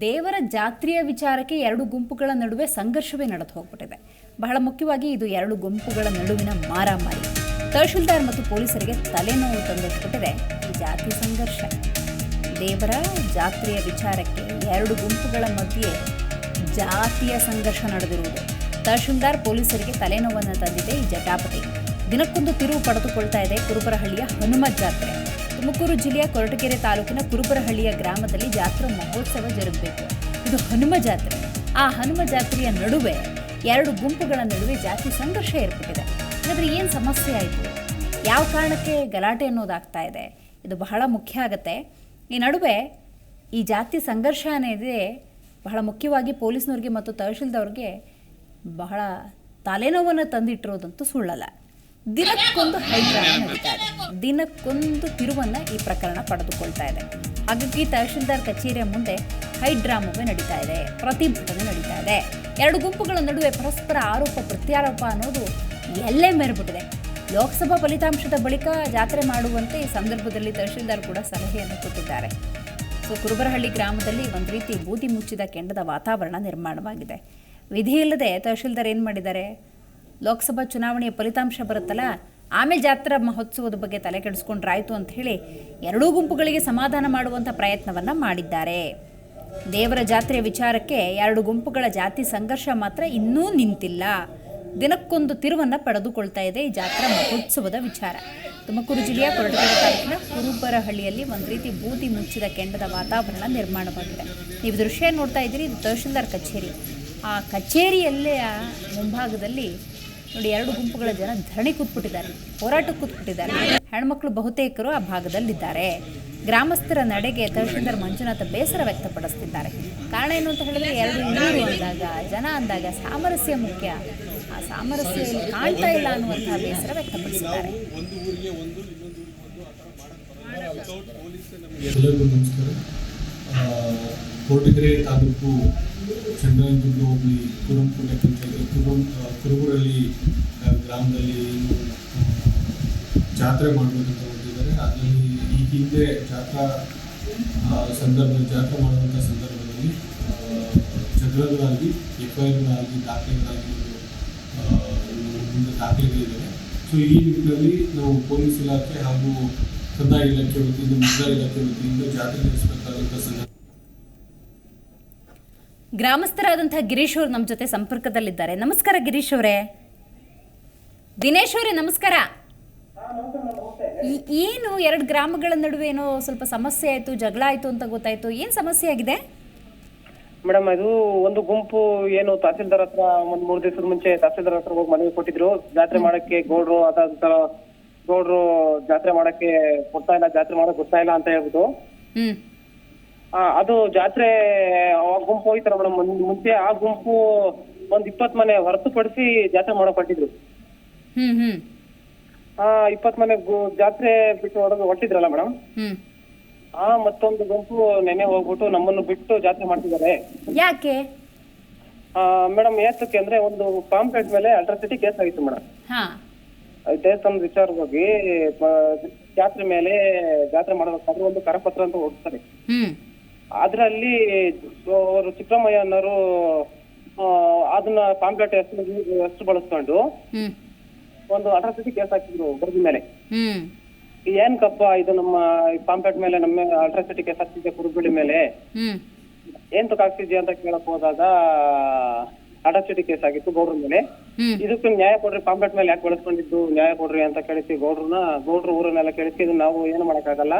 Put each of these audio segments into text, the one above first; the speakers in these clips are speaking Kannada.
ದೇವರ ಜಾತ್ರೆಯ ವಿಚಾರಕ್ಕೆ ಎರಡು ಗುಂಪುಗಳ ನಡುವೆ ಸಂಘರ್ಷವೇ ನಡೆದು ಹೋಗ್ಬಿಟ್ಟಿದೆ. ಬಹಳ ಮುಖ್ಯವಾಗಿ ಇದು ಎರಡು ಗುಂಪುಗಳ ನಡುವಿನ ಮಾರಾಮಾರಿ. ತಹಶೀಲ್ದಾರ್ ಮತ್ತು ಪೊಲೀಸರಿಗೆ ತಲೆನೋವು ತಂದೊಡ್ಬಿಟ್ಟಿದೆ ಈ ಜಾತಿ ಸಂಘರ್ಷ. ದೇವರ ಜಾತ್ರೆಯ ವಿಚಾರಕ್ಕೆ ಎರಡು ಗುಂಪುಗಳ ಮಧ್ಯೆ ಜಾತಿಯ ಸಂಘರ್ಷ ನಡೆದಿರುವುದು. ತಹಶೀಲ್ದಾರ್ ಪೊಲೀಸರಿಗೆ ತಲೆನೋವನ್ನು ತಂದಿದೆ ಈ ಜಟಾಪಟಿ ದಿನಕ್ಕೊಂದು ತಿರುವು ಪಡೆದುಕೊಳ್ತಾ ಇದೆ ಕುರುಬರಹಳ್ಳಿಯ ಹನುಮ ಜಾತ್ರೆ. ತುಮಕೂರು ಜಿಲ್ಲೆಯ ಕೊರಟಗೆರೆ ತಾಲೂಕಿನ ಕುರುಬರಹಳ್ಳಿಯ ಗ್ರಾಮದಲ್ಲಿ ಜಾತ್ರಾ ಮಹೋತ್ಸವ ಜರುಗಬೇಕು. ಇದು ಹನುಮ ಜಾತ್ರೆ. ಆ ಹನುಮ ಜಾತ್ರೆಯ ನಡುವೆ ಎರಡು ಗುಂಪುಗಳ ನಡುವೆ ಜಾತಿ ಸಂಘರ್ಷ ಏರ್ಪಟ್ಟಿದೆ. ಹಾಗಾದ್ರೆ ಏನು ಸಮಸ್ಯೆ ಆಯಿತು? ಯಾವ ಕಾರಣಕ್ಕೆ ಗಲಾಟೆ ಅನ್ನೋದಾಗ್ತಾ ಇದೆ? ಇದು ಬಹಳ ಮುಖ್ಯ ಆಗುತ್ತೆ. ಈ ನಡುವೆ ಈ ಜಾತಿ ಸಂಘರ್ಷ ಅನ್ನೋದೇ ಬಹಳ ಮುಖ್ಯವಾಗಿ ಪೊಲೀಸ್ನವ್ರಿಗೆ ಮತ್ತು ತಹಶೀಲ್ದವ್ರಿಗೆ ಬಹಳ ತಲೆನೋವನ್ನು ತಂದಿಟ್ಟಿರೋದಂತೂ ಸುಳ್ಳಲ್ಲ. ದಿನಕ್ಕೊಂದು ಹೈಡ್ರಾಮ ನಡೀತಾ ಇದೆ. ದಿನಕ್ಕೊಂದು ತಿರುವನ್ನು ಈ ಪ್ರಕರಣ ಪಡೆದುಕೊಳ್ತಾ ಇದೆ. ಹಾಗಾಗಿ ತಹಶೀಲ್ದಾರ್ ಕಚೇರಿಯ ಮುಂದೆ ಹೈಡ್ರಾಮವೇ ನಡೀತಾ ಇದೆ. ಪ್ರತಿಭಟನೆ ನಡೀತಾ ಇದೆ. ಎರಡು ಗುಂಪುಗಳ ನಡುವೆ ಪರಸ್ಪರ ಆರೋಪ, ಪ್ರತ್ಯಾರೋಪ ಅನ್ನೋದು ಎಲ್ಲೇ ಮೇರ್ಬಿಟ್ಟಿದೆ. ಲೋಕಸಭಾ ಫಲಿತಾಂಶದ ಬಳಿಕ ಜಾತ್ರೆ ಮಾಡುವಂತೆ ಈ ಸಂದರ್ಭದಲ್ಲಿ ತಹಶೀಲ್ದಾರ್ ಕೂಡ ಸಲಹೆಯನ್ನು ಕೊಟ್ಟಿದ್ದಾರೆ. ಸೊ, ಕುರುಬರಹಳ್ಳಿ ಗ್ರಾಮದಲ್ಲಿ ಒಂದು ರೀತಿ ಬೂದಿ ಮುಚ್ಚಿದ ಕೆಂಡದ ವಾತಾವರಣ ನಿರ್ಮಾಣವಾಗಿದೆ. ವಿಧಿ ಇಲ್ಲದೆ ತಹಶೀಲ್ದಾರ್ ಏನು ಮಾಡಿದ್ದಾರೆ? ಲೋಕಸಭಾ ಚುನಾವಣೆಯ ಫಲಿತಾಂಶ ಬರುತ್ತಲ್ಲ, ಆಮೇಲೆ ಜಾತ್ರಾ ಮಹೋತ್ಸವದ ಬಗ್ಗೆ ತಲೆ ಕೆಡಿಸ್ಕೊಂಡ್ರಾಯ್ತು ಅಂತ ಹೇಳಿ ಎರಡೂ ಗುಂಪುಗಳಿಗೆ ಸಮಾಧಾನ ಮಾಡುವಂಥ ಪ್ರಯತ್ನವನ್ನು ಮಾಡಿದ್ದಾರೆ. ದೇವರ ಜಾತ್ರೆಯ ವಿಚಾರಕ್ಕೆ ಎರಡು ಗುಂಪುಗಳ ಜಾತಿ ಸಂಘರ್ಷ ಮಾತ್ರ ಇನ್ನೂ ನಿಂತಿಲ್ಲ. ದಿನಕ್ಕೊಂದು ತಿರುವನ್ನು ಪಡೆದುಕೊಳ್ತಾ ಇದೆ ಈ ಜಾತ್ರಾ ಮಹೋತ್ಸವದ ವಿಚಾರ. ತುಮಕೂರು ಜಿಲ್ಲೆಯ ಕೊರಟಗೆರೆ ತಾಲೂಕಿನ ಕುರುಬರಹಳ್ಳಿಯಲ್ಲಿ ಒಂದು ರೀತಿ ಬೂದಿ ಮುಚ್ಚಿದ ಕೆಂಡದ ವಾತಾವರಣ ನಿರ್ಮಾಣವಾಗಿದೆ ನೀವು ದೃಶ್ಯ ನೋಡ್ತಾ ಇದ್ದೀರಿ, ಇದು ತಹಶೀಲ್ದಾರ್ ಕಚೇರಿ. ಆ ಕಚೇರಿಯಲ್ಲೇ ಮುಂಭಾಗದಲ್ಲಿ ನೋಡಿ, ಎರಡು ಗುಂಪುಗಳ ಜನ ಧರಣಿ ಕೂತ್ಬಿಟ್ಟಿದ್ದಾರೆ ಹೋರಾಟಕ್ಕೆ ಕೂತ್ಬಿಟ್ಟಿದ್ದಾರೆ. ಹೆಣ್ಮಕ್ಳು ಬಹುತೇಕರು ಆ ಭಾಗದಲ್ಲಿದ್ದಾರೆ. ಗ್ರಾಮಸ್ಥರ ನಡೆಗೆ ತಹಶೀಲ್ದಾರ್ ಮಂಜುನಾಥ ಬೇಸರ ವ್ಯಕ್ತಪಡಿಸ್ತಿದ್ದಾರೆ. ಕಾರಣ ಏನು ಅಂತ ಹೇಳಿದ್ರೆ, ಎರಡು ನೀರು ಅಂದಾಗ, ಜನ ಅಂದಾಗ ಸಾಮರಸ್ಯ ಮುಖ್ಯ. ಆ ಸಾಮರಸ್ಯ ಕಾಣ್ತಾ ಇಲ್ಲ ಅನ್ನುವಂತಹ ಬೇಸರ ವ್ಯಕ್ತಪಡಿಸಿದ್ದಾರೆ. ಎಲ್ಲರಿಗೂ ನಮಸ್ಕಾರ. ಕೋಟಗೆರೆ ತಾಲೂಕು ಚಂದ್ರನದುರ್ಗ ಹೋಬಳಿ ಕುರುಂಕೋಟೆ ಪಂಚಾಯತ್ ಕುರುಂ ಕುರುಬುರಳ್ಳಿ ಗ್ರಾಮದಲ್ಲಿ ಜಾತ್ರೆ ಮಾಡಬೇಕಂತ ಹೊರಟಿದ್ದಾರೆ. ಅದರಲ್ಲಿ ಈ ಹಿಂದೆ ಜಾತ್ರಾ ಸಂದರ್ಭ, ಜಾತ್ರೆ ಮಾಡುವಂಥ ಸಂದರ್ಭದಲ್ಲಿ ಚಂದ್ರಗಳಾಗಿ ಎಫ್ ಐ ಆರ್ಗಳಾಗಿ ದಾಖಲೆಗಳಾಗಿ ಮುಂದೆ ದಾಖಲೆಗಳಿದ್ದಾವೆ. ಸೊ ಈ ನಿಟ್ಟಿನಲ್ಲಿ ನಾವು ಪೊಲೀಸ್ ಇಲಾಖೆ ಹಾಗೂ ಕಂದಾಯ ಇಲಾಖೆ ವತಿಯಿಂದ ಮುಜರಾಯಿ ಇಲಾಖೆ ವತಿಯಿಂದ ಜಾತ್ರೆ ನಡೆಸಬೇಕಾದಂಥ ಸಂದರ್ಭ ಗ್ರಾಮಸ್ಥರಾದಂತಹ ಗಿರೀಶ್ ಅವರು ನಮ್ಮ ಜೊತೆ ಸಂಪರ್ಕದಲ್ಲಿದ್ದಾರೆ. ನಮಸ್ಕಾರ ಗಿರೀಶ್ ಅವರೇ. ದಿನೇಶ್ ಅವರೇ ನಮಸ್ಕಾರ. ಏನು ಎರಡು ಗ್ರಾಮಗಳ ನಡುವೆ ಏನೋ ಸ್ವಲ್ಪ ಸಮಸ್ಯೆ ಆಯಿತು ಜಗಳ ಆಯಿತು ಅಂತ ಗೊತ್ತಾಯ್ತು. ಏನು ಸಮಸ್ಯೆ ಆಗಿದೆ? ಮೇಡಮ್ ಅದು ಒಂದು ಗುಂಪು ಏನು ತಹಸೀಲ್ದಾರ್ ಹತ್ರ ಒಂದ್ ಮೂರ್ ದಿವಸದ ಮುಂಚೆ ತಹಸೀಲ್ದಾರ್ ಹತ್ರ ಹೋಗಿ ಮನವಿ ಕೊಟ್ಟಿದ್ರು. ಜಾತ್ರೆ ಮಾಡಕ್ಕೆ ಗೌಡ್ರು ಅದಾದ ಗೌಡ್ರು ಜಾತ್ರೆ ಮಾಡಕ್ಕೆ ಕೊಡ್ತಾ ಇಲ್ಲ ಜಾತ್ರೆ ಮಾಡಕ್ ಗೊತ್ತಾ ಇಲ್ಲ ಅಂತ ಹೇಳ್ಬಿಟ್ಟು. ಅದು ಜಾತ್ರೆ ಆ ಗುಂಪು ಹೋಯ್ತಾರ ಮೇಡಮ್. ಮುಂಚೆ ಆ ಗುಂಪು ಒಂದ್ ಇಪ್ಪತ್ ಮನೆ ಹೊರತುಪಡಿಸಿ ಜಾತ್ರೆ ಮಾಡಕ್ ಹೊಟ್ಟಿದ್ರು ಹಾ ಆ ಇಪ್ಪತ್ ಮನೆ ಗು- ಜಾತ್ರೆ ಬಿಟ್ಟು ಹೊಡೆದು ಹೊಟ್ಟಿದ್ರಲ್ಲ ಮೇಡಮ್? ಆ ಮತ್ತೊಂದು ಗುಂಪು ನೆನೆ ಹೋಗ್ಬಿಟ್ಟು ನಮ್ಮನ್ನು ಬಿಟ್ಟು ಜಾತ್ರೆ ಮಾಡ್ತಿದ್ದಾರೆ. ಯಾಕೆ? ಮೇಡಮ್ ಏತಕ್ಕೆ ಅಂದ್ರೆ ಒಂದು ಪಾಂಪ್ಲೆಟ್ ಮೇಲೆ ಅಲ್ಟ್ರಾಸಿಟಿ ಕೇಸ್ ಆಗಿತ್ತು ಮೇಡಮ್. ಹಾಂ. ದೇವಸ್ಥಾನದ ವಿಚಾರವಾಗಿ ಹೋಗಿ ಜಾತ್ರೆ ಮೇಲೆ ಜಾತ್ರೆ ಮಾಡಬೇಕಾದ್ರೆ ಒಂದು ಕರಪತ್ರ ಅಂತ ಹೋಗ್ತಾರೆ. ಹ್ಞೂ ಅದ್ರಲ್ಲಿ ಅವರು ಚಿತ್ರಮಯ್ಯ ಅನ್ನೋರು ಅದನ್ನ ಪಾಂಪ್ಲೆಟ್ ಹೆಸರು ಹೆಸರು ಬಳಸ್ಕೊಂಡು ಒಂದು ಅಟ್ರಾಸಿಟಿ ಕೇಸ್ ಹಾಕಿದ್ರು ಬರ್ದ ಮೇಲೆ. ಏನ್ ಕಪ್ಪ ಇದು ನಮ್ಮ ಪಾಂಪ್ಲೆಟ್ ಮೇಲೆ ನಮ್ಮ ಅಟ್ರಾಸಿಟಿ ಕೇಸ್ ಹಾಕ್ತಿದ್ದೆ ಕುರುಬಳ್ಳಿ ಮೇಲೆ? ಏನ್ ತಕ್ಕ ಹಾಕ್ತಿದ್ಯಾ ಅಂತ ಕೇಳಕ್ ಹೋದಾಗ ಅಟ್ರಾಸಿಟಿ ಕೇಸ್ ಆಗಿತ್ತು ಗೌಡ್ರ ಮೇಲೆ. ಇದಕ್ಕೆ ನ್ಯಾಯ ಕೊಡ್ರಿ ಪಾಂಪ್ಲೆಟ್ ಮೇಲೆ ಯಾಕೆ ಬಳಸ್ಕೊಂಡಿದ್ದು ನ್ಯಾಯ ಕೊಡ್ರಿ ಅಂತ ಕೇಳಿಸಿ ಗೌಡ್ರನ್ನ ಗೌಡ್ರು ಊರನ್ನೆಲ್ಲ ಕೇಳಿಸಿ ಇದು ನಾವು ಏನು ಮಾಡಕ್ಕಾಗಲ್ಲ.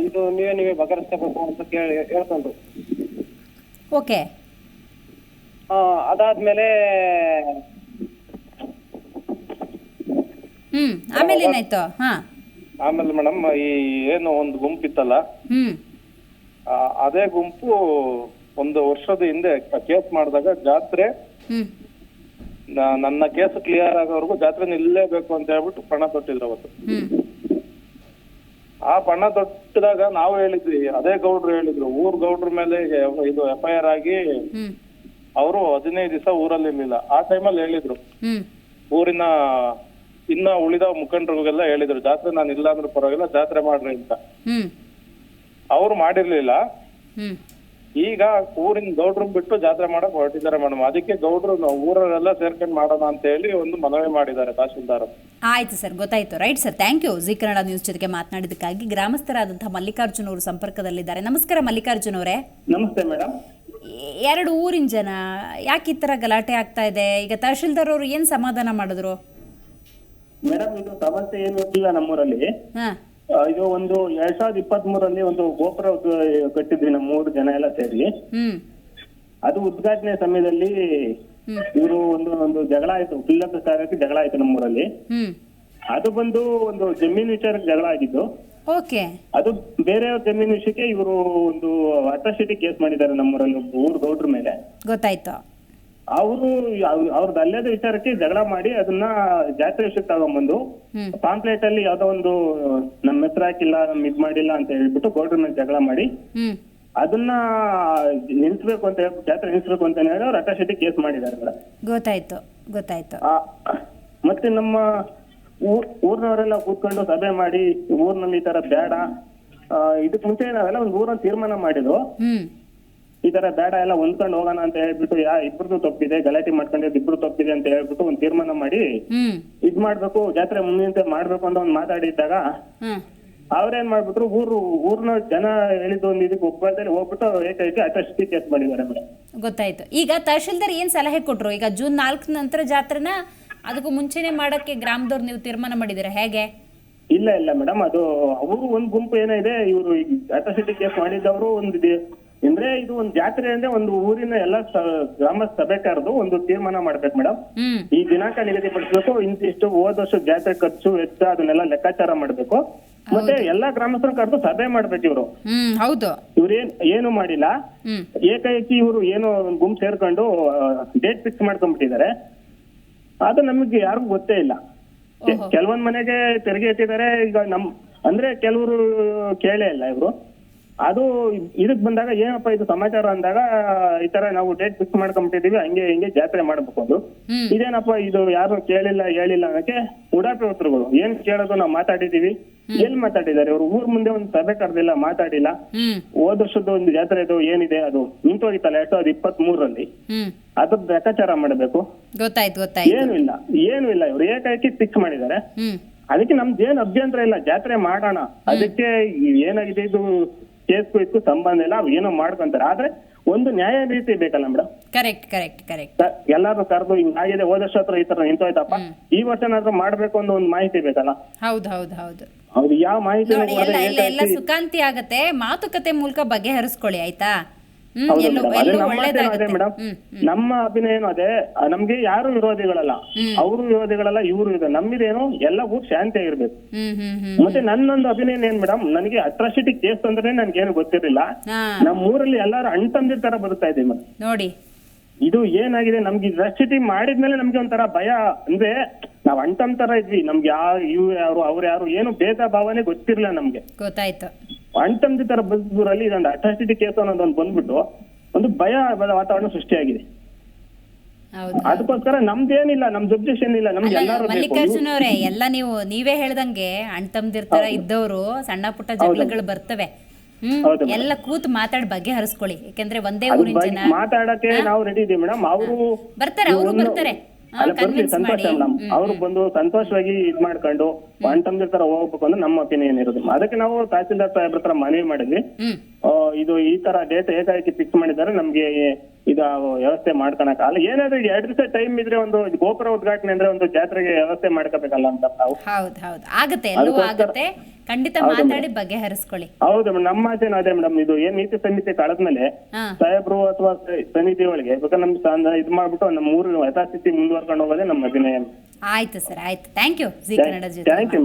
ಇದು ನೀವೇ ನೀವೇ ಬಗೆಹರಿಸ್ಕೋಬೇಕು ಅಂತ ಕೇಳಿ ಹೇಳ್ಕೊಂಡ್ರು. ಓಕೆ. ಆ, ಅದಾದ್ಮೇಲೆ ಆಮೇಲೆ ಏನಾಯ್ತು? ಹಾಂ. ಆಮೇಲೆ ಮೇಡಮ್ ಈ ಏನು ಒಂದು ಗುಂಪು ಇತ್ತಲ್ಲ ಆ, ಅದೇ ಗುಂಪು ಒಂದು ವರ್ಷದ ಹಿಂದೆ ಕೇಸ್ ಮಾಡಿದಾಗ ಜಾತ್ರೆ ನ- ನನ್ನ ಕೇಸ್ ಕ್ಲಿಯರ್ ಆಗೋವರೆಗೂ ಜಾತ್ರೆ ನಿಲ್ಲೇಬೇಕು ಅಂತ ಹೇಳ್ಬಿಟ್ಟು ಪಣ ತೊಟ್ಟಿದ್ರು ಅವತ್ತು. ಆ ಬಣ್ಣ ತೊಟ್ಟಿದಾಗ ನಾವು ಹೇಳಿದ್ವಿ ಅದೇ ಗೌಡ್ರು ಹೇಳಿದ್ರು ಊರ್ ಗೌಡ್ರ ಮೇಲೆ ಇದು ಎಫ್ ಐ ಆರ್ ಆಗಿ ಅವರು ಹದಿನೈದು ದಿವಸ ಊರಲ್ಲಿ ಇರ್ಲಿಲ್ಲ. ಆ ಟೈಮಲ್ಲಿ ಹೇಳಿದ್ರು. ಊರಿನ ಇನ್ನ ಉಳಿದ ಮುಖಂಡರಿಗೆಲ್ಲ ಹೇಳಿದ್ರು ಜಾತ್ರೆ ನಾನು ಇಲ್ಲ ಅಂದ್ರೆ ಪರವಾಗಿಲ್ಲ ಜಾತ್ರೆ ಮಾಡ್ರಿ ಅಂತ. ಅವ್ರು ಮಾಡಿರ್ಲಿಲ್ಲ. ಹ್ಮ್. ಈಗ ಊರಿನ ಗೌಡ್ರು ಬಿಟ್ಟು ಜಾತ್ರೆ ಮಾಡಕ್ ಹೊರಟಿದ್ದಾರೆ ಮೇಡಮ್. ಅದಕ್ಕೆ ಗೌಡ್ರು ಊರಲ್ಲೆಲ್ಲ ಸೇರ್ಕೊಂಡ್ ಮಾಡೋಣ ಅಂತ ಹೇಳಿ ಒಂದು ಮನವಿ ಮಾಡಿದ್ದಾರೆ ತಹಶೀಲ್ದಾರ್ ಆಯ್ತು ಸರ್ ಗೊತ್ತಾಯ್ತು. Right sir thank you Zee Kannada news ಜೊತೆಗೆ ಮಾತನಾಡಿದಕ್ಕಾಗಿ ಗ್ರಾಮಸ್ಥರಾದಂತಹ ಮಲ್ಲಿಕಾರ್ಜುನ್ ಅವರು ಸಂಪರ್ಕದಲ್ಲಿದ್ದಾರೆ. ನಮಸ್ಕಾರ ಮಲ್ಲಿಕಾರ್ಜುನ್ ಅವರೇ. ನಮಸ್ತೆ ಮೇಡಮ್. ಎರಡು ಊರಿನ ಜನ ಯಾಕೆ ಈ ತರ ಗಲಾಟೆ ಆಗ್ತಾ ಇದೆ? ಈಗ ತಹಶೀಲ್ದಾರ್ ಅವರು ಏನ್ ಸಮಾಧಾನ ಮಾಡಿದ್ರು? ಮೇಡಮ್ ಇದು ಸಮಸ್ಯೆ ಏನು ಇಲ್ಲ ನಮ್ಮೂರಲ್ಲಿ. ಹಾ. ಇದು ಒಂದು ಎರಡ್ ಸಾವಿರದ ಇಪ್ಪತ್ತ್ ಮೂರಲ್ಲಿ ಒಂದು ಗೋಪುರ ಕಟ್ಟಿದ್ವಿ ನಮ್ಮ ಮೂರು ಜನ ಎಲ್ಲ ಸೇರಿ. ಅದು ಉದ್ಘಾಟನೆ ಸಮಯದಲ್ಲಿ. ಇವರು ಒಂದು ಒಂದು ಜಗಳ ಆಯ್ತು. ಫಿಲ್ಲಪ್ ಕಾರ್ಯಕ್ಕೆ ಜಗಳ ಆಯ್ತು ನಮ್ಮೂರಲ್ಲಿ ಅದು ಬಂದು ಒಂದು ಜಮೀನು ವಿಚಾರಕ್ಕೆ ಜಗಳ ಆಗಿದ್ದು. ಓಕೆ. ಅದು ಬೇರೆಯವ್ರ ಜಮೀನು ವಿಷಯಕ್ಕೆ ಇವರು ಒಂದು ಅಟ್ರಾಸಿಟಿ ಕೇಸ್ ಮಾಡಿದ್ದಾರೆ ನಮ್ಮೂರಲ್ಲಿ ಒಬ್ಬ ಊರ್ ಗೌಡ್ರ ಮೇಲೆ. ಗೊತ್ತಾಯ್ತು. ಅವರು ಅವ್ರದ್ದು ಅಲ್ಲದ ವಿಚಾರಕ್ಕೆ ಜಗಳ ಮಾಡಿ ಅದನ್ನ ಜಾತ್ರೆ ವಿಷಯಕ್ಕೆ ತಗೊಂಡ್ಬಂದು. ಪಾಂಪ್ಲೇಟ್ ಅಲ್ಲಿ ಯಾವ್ದೋ ಒಂದು ನಮ್ಮ ಹೆಸರು ಹಾಕಿಲ್ಲ ನಮ್ ಇದ್ ಮಾಡಿಲ್ಲ ಅಂತ ಹೇಳ್ಬಿಟ್ಟು ಗೌಡ್ರ ಮೇಲೆ ಜಗಳ ಮಾಡಿ ಅದನ್ನ ನಿಲ್ಸ್ಬೇಕು ಅಂತ ಹೇಳಿ ಜಾತ್ರೆ ನಿಲ್ಸ್ಬೇಕು ಅಂತ ಹೇಳಿ ಅವ್ರು ಅಟ್ರಾಸಿಟಿ ಕೇಸ್ ಮಾಡಿದ್ದಾರೆ ಮೇಡಮ್ ಗೊತ್ತಾಯ್ತು ಗೊತ್ತಾಯ್ತು. ಆ, ಮತ್ತೆ ನಮ್ಮ ಊರ್ ಊರ್ನವರೆಲ್ಲ ಕೂತ್ಕೊಂಡು ಸಭೆ ಮಾಡಿ ಊರ್ನಲ್ಲಿ ಈ ತರ ಬೇಡ ಆ, ಇದಕ್ ಮುಂಚೆ ನಾವೆಲ್ಲ ಒಂದು ಊರನ್ನ ತೀರ್ಮಾನ ಮಾಡಿದ್ರು ಈ ತರ ಬೇಡ ಎಲ್ಲ ಹೊಂದ್ಕೊಂಡು ಹೋಗೋಣ ಅಂತ ಹೇಳ್ಬಿಟ್ಟು ಯಾ ಇಬ್ರದ್ದು ತಪ್ಪಿದೆ ಗಲಾಟೆ ಮಾಡ್ಕೊಂಡಿದ್ದು ಇಬ್ರು ತಪ್ಪಿದೆ ಅಂತ ಹೇಳ್ಬಿಟ್ಟು ಒಂದು ತೀರ್ಮಾನ ಮಾಡಿ ಇದ್ ಮಾಡ್ಬೇಕು ಜಾತ್ರೆ ಮುಂದಿನ ಮಾಡ್ಬೇಕು ಅಂತ ಒಂದ್ ಮಾತಾಡಿದ್ದಾಗ ಅವ್ರೇನ್ ಮಾಡ್ಬಿಟ್ರು ಊರು ಊರ್ನ ಜನ ಹೇಳಿದ್ದು ಒಂದ್ ಇದಕ್ಕೆ ಒಪ್ಪದಲ್ಲಿ ಹೋಗ್ಬಿಟ್ಟು ಏಕೈಕ ಅಟ್ರಾಸಿಟಿ ಕೇಸ್ ಮಾಡಿದ್ದಾರೆ ಮೇಡಮ್ ಗೊತ್ತಾಯ್ತು. ಈಗ ತಹಶೀಲ್ದಾರ್ ಏನ್ ಸಲಹೆ ಕೊಟ್ರು? ಈಗ ಜೂನ್ ನಾಲ್ಕ ನಂತರ ಜಾತ್ರೆನ ಅದಕ್ಕೂ ಮುಂಚೆನೆ ಮಾಡಕ್ಕೆ ಗ್ರಾಮದವ್ರು ನೀವು ತೀರ್ಮಾನ ಮಾಡಿದಿರಾ ಹೇಗೆ? ಇಲ್ಲ ಇಲ್ಲ ಮೇಡಮ್ ಅದು ಅವರು ಒಂದ್ ಗುಂಪು ಏನಿದೆ ಇವರು ಅಟ್ರಾಸಿಟಿ ಕೇಸ್ ಮಾಡಿದ್ದವರು ಒಂದು ಅಂದ್ರೆ ಇದು ಒಂದು ಜಾತ್ರೆ ಅಂದ್ರೆ ಒಂದು ಊರಿನ ಎಲ್ಲ ಗ್ರಾಮ ಸಭೆ ಕರೆದು ಒಂದು ತೀರ್ಮಾನ ಮಾಡ್ಬೇಕು ಮೇಡಮ್ ಈ ದಿನಾಂಕ ನಿಗದಿಪಡಿಸಬೇಕು ಇಂತಿಷ್ಟು ಹೋದ ವರ್ಷ ಜಾತ್ರೆ ಖರ್ಚು ವೆಚ್ಚ ಅದನ್ನೆಲ್ಲ ಲೆಕ್ಕಾಚಾರ ಮಾಡ್ಬೇಕು. ಮತ್ತೆ ಎಲ್ಲಾ ಗ್ರಾಮಸ್ಥರು ಕರೆದು ಸಭೆ ಮಾಡ್ಬೇಕು ಇವರು. ಹೌದು. ಇವ್ರೇನ್ ಏನು ಮಾಡಿಲ್ಲ. ಏಕಾಏಕಿ ಇವರು ಏನು ಗುಂಪು ಸೇರ್ಕೊಂಡು ಡೇಟ್ ಫಿಕ್ಸ್ ಮಾಡ್ಕೊಂಡ್ಬಿಟ್ಟಿದ್ದಾರೆ. ಅದು ನಮಗೆ ಯಾರಿಗೂ ಗೊತ್ತೇ ಇಲ್ಲ. ಕೆಲವೊಂದ್ ಮನೆಗೆ ತೆರಿಗೆ ಇಟ್ಟಿದ್ದಾರೆ ಈಗ ನಮ್ ಅಂದ್ರೆ ಕೆಲವರು ಕೇಳೇ ಇಲ್ಲ ಇವರು. ಅದು ಇದಕ್ ಬಂದಾಗ ಏನಪ್ಪ ಇದು ಸಮಾಚಾರ ಅಂದಾಗ ಈ ತರ ನಾವು ಡೇಟ್ ಫಿಕ್ಸ್ ಮಾಡ್ಕೊಂಬಿಟ್ಟಿದೀವಿ ಹಂಗೆ ಹಿಂಗೆ ಜಾತ್ರೆ ಮಾಡ್ಬೇಕು ಅದು. ಹ್ಮ್. ಇದೇನಪ್ಪ ಇದು ಯಾರು ಕೇಳಿಲ್ಲ ಹೇಳಿಲ್ಲ ಅನ್ನಕ್ಕೆ ಉಡಾಪಿ ಉತ್ತರಗಳು ಏನ್ ಕೇಳೋದು ನಾವು ಮಾತಾಡಿದೀವಿ. ಎಲ್ಲಿ ಮಾತಾಡಿದ್ದಾರೆ? ಇವ್ರು ಊರ್ ಮುಂದೆ ಒಂದು ಸಭೆ ಕರೆದಿಲ್ಲ ಮಾತಾಡಿಲ್ಲ. ಹೋದ ವರ್ಷದ ಒಂದು ಜಾತ್ರೆ ಇದು ಏನಿದೆ ಅದು? ನಿಂತೋಗಿತ್ತಲ್ಲ ಎರಡ್ ಸಾವಿರದ ಇಪ್ಪತ್ತ್ ಮೂರರಲ್ಲಿ ಅದ್ರ ಲೆಕ್ಕಾಚಾರ ಮಾಡಬೇಕು. ಗೊತ್ತಾಯ್ತು ಗೊತ್ತಾಯ್ತು. ಏನು ಇಲ್ಲ ಏನು ಇಲ್ಲ ಇವ್ರು ಏಕಾಏಕಿ ಫಿಕ್ಸ್ ಮಾಡಿದ್ದಾರೆ. ಅದಕ್ಕೆ ನಮ್ದು ಏನ್ ಅಭ್ಯಂತರ ಇಲ್ಲ ಜಾತ್ರೆ ಮಾಡೋಣ. ಅದಕ್ಕೆ ಏನಾಗಿದೆ ಇದು? ಕೇಸ್ಗೂ ಇದಕ್ಕೂ ಸಂಬಂಧ ಇಲ್ಲ ಅವ್ ಏನೋ ಮಾಡ್ಕೊಂತಾರೆ. ಆದ್ರೆ ಒಂದು ನ್ಯಾಯ ರೀತಿ ಬೇಕಲ್ಲ ಮೇಡಮ್ ಕರೆಕ್ಟ್ ಕರೆಕ್ಟ್ ಕರೆಕ್ಟ್ ಎಲ್ಲಾರು ಕರೆದು ಹಿಂಗಾಗಿದೆ ಹೋದ ವರ್ಷ ಹತ್ರ ಈ ತರ ನಿಂತೋಯ್ತಪ್ಪ. ಈ ವರ್ಷನಾದ್ರೂ ಮಾಡ್ಬೇಕು ಅನ್ನೋ ಒಂದು ಮಾಹಿತಿ ಬೇಕಲ್ಲ? ಹೌದು ಹೌದು ಹೌದು. ಅವ್ರು ಯಾವ ಮಾಹಿತಿ ಸುಖಾಂತಿ ಆಗತ್ತೆ. ಮಾತುಕತೆ ಮೂಲಕ ಬಗೆಹರಿಸ್ಕೊಳ್ಳಿ ಆಯ್ತಾ? ನಮ್ಮ ಅಭಿನಯನು ಅದೇ. ನಮ್ಗೆ ಯಾರು ವಿರೋಧಿಗಳಲ್ಲ. ಅವರು ವಿರೋಧಿಗಳಲ್ಲ ಇವರು ಇದೆ ನಮ್ಮಿದೇನು ಎಲ್ಲವೂ ಊರ್ ಶಾಂತಿ ಆಗಿರ್ಬೇಕು ಹ್ಮ್ ಹ್ಮ್ ಹ್ಮ್. ಮತ್ತೆ ನನ್ನೊಂದು ಅಭಿನಯ ಏನ್ ಮೇಡಮ್ ನನಗೆ ಅಟ್ರಾಸಿಟಿ ಕೇಸ್ ಅಂದ್ರೆ ಏನು ಗೊತ್ತಿರಲಿಲ್ಲ. ಹಾ. ನಮ್ಮ ಊರಲ್ಲಿ ಎಲ್ಲಾರು ಅಣ್ತಂದಿರ್ ತರ ಬರ್ತಾ ಇದೆ ಮೇಡಮ್ ನೋಡಿ. ಇದು ಏನಾಗಿದೆ? ನಮ್ಗೆ ಅಟ್ರಾಸಿಟಿ ಮಾಡಿದ್ಮೇಲೆ ನಮ್ಗೆ ಒಂಥರ ಭಯ. ಅಂದ್ರೆ ನಾವ್ ಅಣ್ತಮ್ ತರ ಇದ್ವಿ. ನಮ್ಗೆ ಯಾರು ಇವ್ರು ಯಾರು ಅವ್ರು ಯಾರು ಏನು ಭೇದ ಭಾವನೆ ಗೊತ್ತಿರ್ಲಿಲ್ಲ ನಮ್ಗೆ. ಗೊತ್ತಾಯ್ತು. ಅಣ್ತಂದಿ ತರ ಬಂದೂರಲ್ಲಿ ಇದೊಂದು ಅಟ್ರಾಸಿಟಿ ಕೇಸ್ ಅನ್ನೋದೊಂದು ಬಂದ್ಬಿಟ್ಟು ಒಂದು ಭಯ ವಾತಾವರಣ ಸೃಷ್ಟಿಯಾಗಿದೆ. ಅದಕ್ಕೋಸ್ಕರ ನಮ್ದೇನಿಲ್ಲ ನಮ್ದು ಅಬ್ಜೆಕ್ಷನ್ ಇಲ್ಲ ನಮ್ಗೆ ಎಲ್ಲಾರು ಮಲ್ಲಿಕಾರ್ಜುನ ಅವರೇ ಎಲ್ಲ ನೀವು ನೀವೇ ಹೇಳ್ದಂಗೆ ಅಣ್ತಮ್ದಿರ್ತಾರ ಇದ್ದವರು ಸಣ್ಣ ಪುಟ್ಟ ಜಗಳಗಳು ಬರ್ತವೆ. ಎಲ್ಲ ಕೂತ್ ಮಾತಾಡ್ ಬಗ್ಗೆ ಹರಿಸ್ಕೊಳ್ಳಿ ಯಾಕಂದ್ರೆ ಒಂದೇ ಊರಿನ ಜನ. ಮಾತಾಡಕ್ಕೆ ನಾವು ರೆಡಿ ಇದೀವಿ ಮೇಡಮ್. ಅವರು ಬರ್ತಾರೆ ಅವರು ಬರ್ತಾರೆ. ಅಲ್ಲ ಸಂತೋಷ. ಮೇಡಮ್ ಅವ್ರು ಬಂದು ಸಂತೋಷವಾಗಿ ಇದ್ ಮಾಡ್ಕೊಂಡು ಅಣ್ತಂದಿರ್ ತರ ಹೋಗ್ಬೇಕು ಅಂದ್ರೆ ನಮ್ಮ ಒಪಿನಿಯನ್ ಇರೋದು ಅದಕ್ಕೆ ನಾವು ತಹಸೀಲ್ದಾರ್ ಸಾಹೇಬ್ರ ಹತ್ರ ಮನವಿ ಮಾಡಿದ್ವಿ. ಆ, ಇದು ಈ ತರ ಡೇಟ್ ಏಕಾಏಕಿ ಫಿಕ್ಸ್ ಮಾಡಿದ್ದಾರೆ ನಮ್ಗೆ ಇದು ವ್ಯವಸ್ಥೆ ಮಾಡ್ಕೊಳಕ್ ಅಲ್ಲ ಏನಾದ್ರೂ ಎರಡ್ ದಿವಸ ಟೈಮ್ ಇದ್ರೆ ಒಂದು ಗೋಪುರ ಉದ್ಘಾಟನೆ ಅಂದ್ರೆ ಒಂದು ಜಾತ್ರೆಗೆ ವ್ಯವಸ್ಥೆ ಮಾಡ್ಕೋಬೇಕಲ್ಲ ಅಂತ ನಾವು. ಹೌದು ಆಗುತ್ತೆ ಆಗತ್ತೆ ಎಲ್ಲವೂ ಆಗತ್ತೆ. ಖಂಡಿತ ಮಾತಾಡಿ ಬಗೆಹರಿಸ್ಕೊಳ್ಳಿ. ಹೌದು ಮೇಡಮ್ ನಮ್ಮ ಆಚೆ ಅದೇ ಮೇಡಮ್ ಇದು ಏನ್ ನೀತಿ ಸಮಿತಿ ಕಳೆದ್ಮೇಲೆ ಸಾಹೇಬ್ರು ಅಥವಾ ಸಮಿತಿ ಒಳಗೆ ಬೇಕಾದ್ರೆ ನಮ್ ಇದ್ ಮಾಡ್ಬಿಟ್ಟು ನಮ್ಮ ಊರು ಯಥಾಸ್ಥಿತಿ ಮುಂದುವರ್ಕೊಂಡು ಹೋಗೋದೇ ನಮ್ಮ ಅಭಿನಯ. ಆಯ್ತು ಸರ್ ಆಯ್ತು. ಥ್ಯಾಂಕ್ ಯು ಜಿ ಕನ್ನಡ ಜೊತೆ you you,